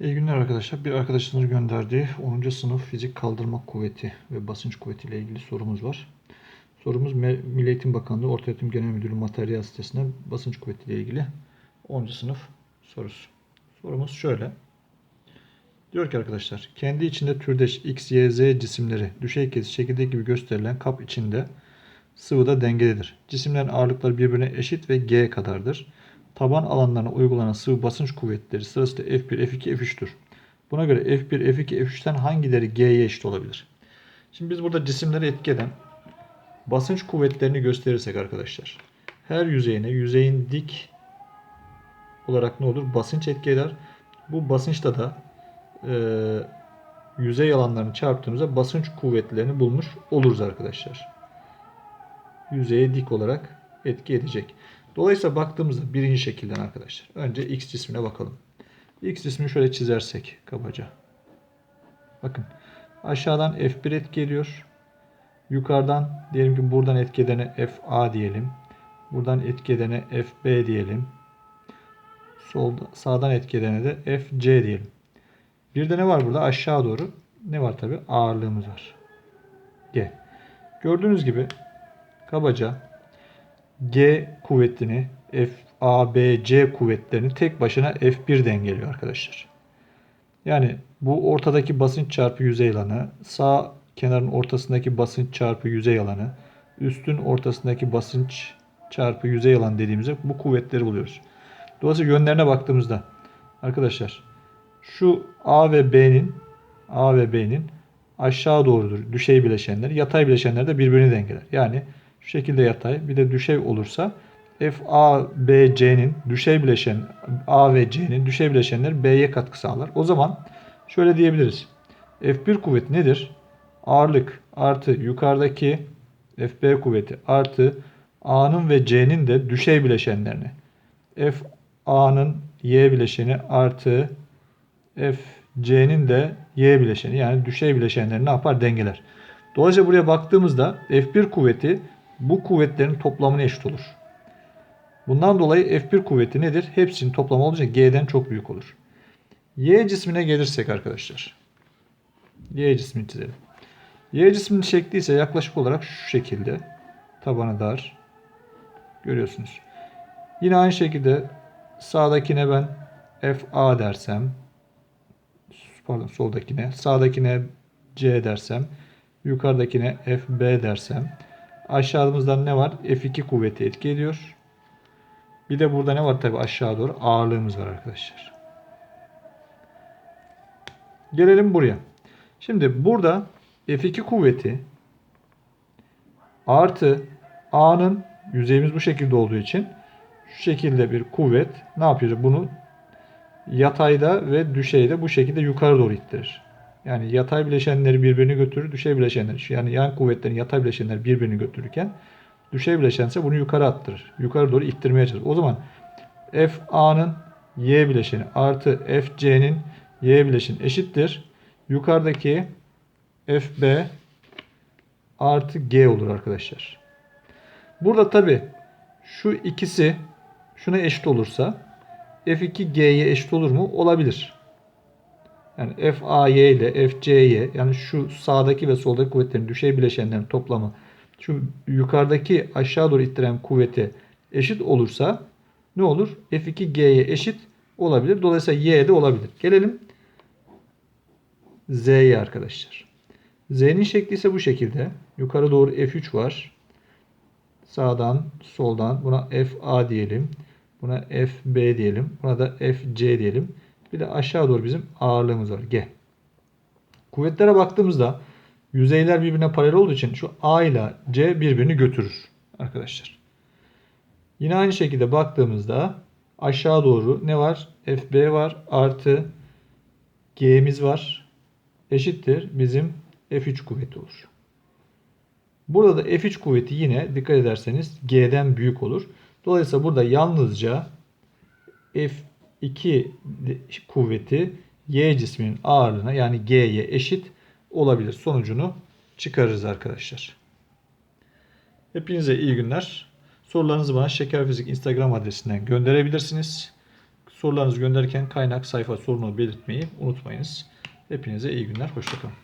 İyi günler arkadaşlar. Bir arkadaşınız gönderdiği 10. sınıf fizik kaldırma kuvveti ve basınç kuvveti ile ilgili sorumuz var. Sorumuz Milli Eğitim Bakanlığı Ortaöğretim Genel Müdürlüğü materyal sitesine basınç kuvveti ile ilgili 10. sınıf sorusu. Sorumuz şöyle. Diyor ki arkadaşlar, kendi içinde türdeş X, Y, Z cisimleri düşey kesiş çekirdek gibi gösterilen kap içinde sıvıda dengededir. Cisimlerin ağırlıkları birbirine eşit ve G kadardır. Taban alanlarına uygulanan sıvı basınç kuvvetleri sırasıyla F1, F2, F3'tür. Buna göre F1, F2, F3'ten hangileri G'ye eşit olabilir? Şimdi biz burada cisimleri etki eden basınç kuvvetlerini gösterirsek arkadaşlar. Her yüzeyine yüzeyin dik olarak ne olur? Basınç etki eder. Bu basınçta da e, yüzey alanlarını çarptığımızda basınç kuvvetlerini bulmuş oluruz arkadaşlar. Yüzeye dik olarak etki edecek. Dolayısıyla baktığımızda birinci şekilden arkadaşlar. Önce X cismine bakalım. X cismini şöyle çizersek kabaca. Bakın aşağıdan F1 etki ediyor. Yukarıdan diyelim ki buradan etki FA diyelim. Buradan etki FB diyelim. Solda, sağdan etki de FC diyelim. Bir de ne var burada? Aşağı doğru ne var tabi? Ağırlığımız var. G. Gördüğünüz gibi kabaca G kuvvetini F, A, B, C kuvvetlerini tek başına F1 dengeliyor arkadaşlar. Yani bu ortadaki basınç çarpı yüzey alanı, sağ kenarın ortasındaki basınç çarpı yüzey alanı, üstün ortasındaki basınç çarpı yüzey alanı dediğimizde bu kuvvetleri buluyoruz. Dolayısıyla yönlerine baktığımızda arkadaşlar şu A ve B'nin A ve B'nin aşağı doğrudur düşey bileşenler, yatay bileşenler de birbirini dengeler. Yani şu şekilde yatay bir de düşey olursa F A B C'nin düşey bileşen A ve C'nin düşey bileşenleri B'ye katkı sağlar. O zaman şöyle diyebiliriz. F1 kuvveti nedir? Ağırlık artı yukarıdaki FB kuvveti artı A'nın ve C'nin de düşey bileşenlerini. F A'nın Y bileşeni artı F C'nin de Y bileşeni yani düşey bileşenlerini ne yapar? Dengeler. Dolayısıyla buraya baktığımızda F1 kuvveti bu kuvvetlerin toplamına eşit olur. Bundan dolayı F1 kuvveti nedir? Hepsinin toplamı olunca G'den çok büyük olur. Y cismine gelirsek arkadaşlar. Y cismini çizelim. Y cisminin şekli ise yaklaşık olarak şu şekilde. Tabanı dar. Görüyorsunuz. Yine aynı şekilde sağdakine ben FA dersem pardon soldakine sağdakine C dersem yukarıdakine FB dersem aşağımızdan ne var? F2 kuvveti etki ediyor. Bir de burada ne var tabi aşağı doğru ağırlığımız var arkadaşlar. Gelelim buraya. Şimdi burada F2 kuvveti artı A'nın yüzeyimiz bu şekilde olduğu için şu şekilde bir kuvvet ne yapıyor? Bunu yatayda ve düşeyde bu şekilde yukarı doğru ittirir. Yani yatay bileşenleri birbirini götürür, düşey bileşenleri yani yan kuvvetlerin yatay bileşenleri birbirini götürürken düşey bileşen ise bunu yukarı attırır. Yukarı doğru ittirmeye çalışır. O zaman FA'nın Y bileşeni artı FC'nin Y bileşeni eşittir. Yukarıdaki FB artı G olur arkadaşlar. Burada tabi şu ikisi şuna eşit olursa F2 G'ye eşit olur mu? Olabilir. Yani FAY ile FCY yani şu sağdaki ve soldaki kuvvetlerin düşey bileşenlerin toplamı şu yukarıdaki aşağı doğru ittiren kuvvete eşit olursa ne olur? F2 G'ye eşit olabilir. Dolayısıyla Y de olabilir. Gelelim Z'ye arkadaşlar. Z'nin şekli ise bu şekilde. Yukarı doğru F3 var. Sağdan, soldan buna FA diyelim. Buna FB diyelim. Buna da FC diyelim. Bir de aşağı doğru bizim ağırlığımız var. G. Kuvvetlere baktığımızda yüzeyler birbirine paralel olduğu için şu A ile C birbirini götürür arkadaşlar. Yine aynı şekilde baktığımızda aşağı doğru ne var? FB var artı G'miz var. Eşittir bizim F3 kuvveti olur. Burada da F3 kuvveti yine dikkat ederseniz G'den büyük olur. Dolayısıyla burada yalnızca F2 kuvveti Y cisminin ağırlığına yani G'ye eşit olabilir. Sonucunu çıkarırız arkadaşlar. Hepinize iyi günler. Sorularınızı bana Şeker Fizik Instagram adresinden gönderebilirsiniz. Sorularınızı gönderirken kaynak, sayfa, sorunu belirtmeyi unutmayınız. Hepinize iyi günler. Hoşçakalın.